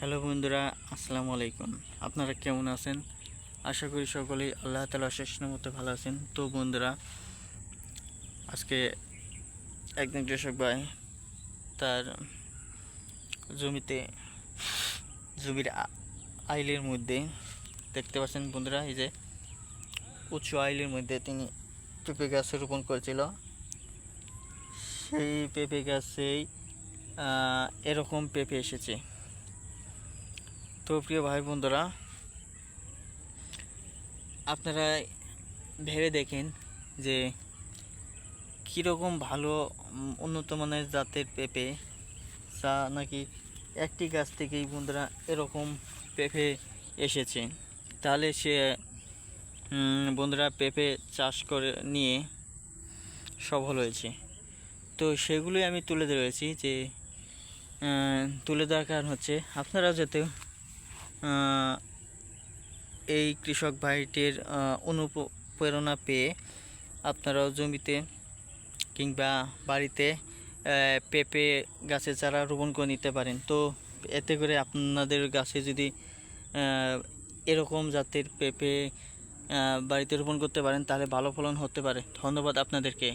Hello বন্ধুরা, আসসালামু আলাইকুম। আপনারা কেমন আছেন? আশা করি সকলেই আল্লাহ তালা শেষ মতো ভালো আছেন। তো বন্ধুরা, আজকে একজন কৃষক ভাই তার জমিতে, জমির আইলের মধ্যে, দেখতে পাচ্ছেন বন্ধুরা, এই যে উঁচু আইলের মধ্যে তিনি পেঁপে গাছ রোপণ করেছিল। সেই পেঁপে গাছেই এরকম পেঁপে এসেছে। তো প্রিয় ভাই বন্ধুরা আপনারা ভেবে দেখেন যে কীরকম ভালো উন্নত মানের জাতের পেঁপে, যা নাকি একটি গাছ থেকেই বন্ধুরা এরকম পেঁপে এসেছে। তাহলে সে বন্ধুরা পেঁপে চাষ করে নিয়ে সফল হয়েছে। তো সেগুলোই আমি তুলে ধরেছি যে তুলে দেওয়ার কারণ হচ্ছে আপনারা যাতে এই কৃষক ভাইটির অনুপ্রেরণা পেয়ে আপনারাও জমিতে কিংবা বাড়িতে পেঁপে গাছের চারা রোপণ করে নিতে পারেন। তো এতে করে আপনাদের গাছে যদি এরকম জাতের পেঁপে বাড়িতে রোপণ করতে পারেন, তাহলে ভালো ফলন হতে পারে। ধন্যবাদ আপনাদেরকে।